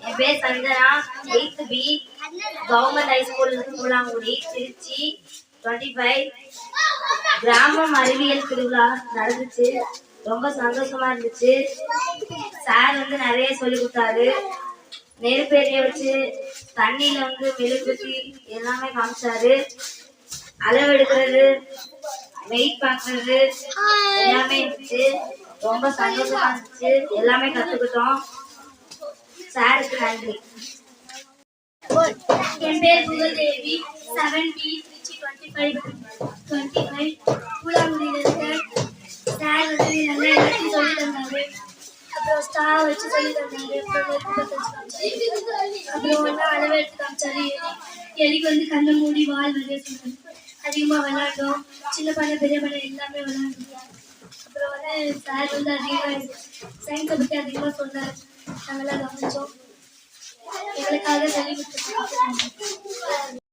என் பேர் Chandana eight B government high school Moolangudi Trichy twenty five கிராமம் அறிவியல் திருவிழா நடந்துச்சு. ரொம்ப சந்தோஷமா இருந்துச்சு. சார் வந்து நிறைய சொல்லி கொடுத்தாரு. நெருப்பேரிய வச்சு தண்ணியில வந்து மெழுகுத்தி எல்லாமே காமிச்சாரு. அளவெடுக்கிறது வெயிட் பார்க்கறது எல்லாமே இருந்துச்சு. ரொம்ப சந்தோஷமா இருந்துச்சு. எல்லாமே கத்துக்கிட்டோம். சாருக்கு நன்றி என் பேர் Pugazhdevi seven B Trichy twenty five twenty five கூலாங்குடியில் இருக்க சார் வந்து நல்லா எல்லாத்தையும் சொல்லி தந்தாரு. அப்புறம் ஸ்டார் வச்சு சொல்லி தந்தாரு. அப்புறம் ஒன்றா அளவு எடுத்து காமிச்சாரு. எலிக்கு வந்து கண்ணை மூடி வால் வரைய சொன்னாரு அதிகமாக விளையாண்டோம் சின்ன பண்ண பெரிய பண்ண எல்லாமே விளையாண்டோம் அப்புறம் வந்து சார் வந்து அதிகமாக சயின்ஸை பற்றி அதிகமாக சொன்னார் ঝামেলা রহস্য এগুলো কাজে লেগে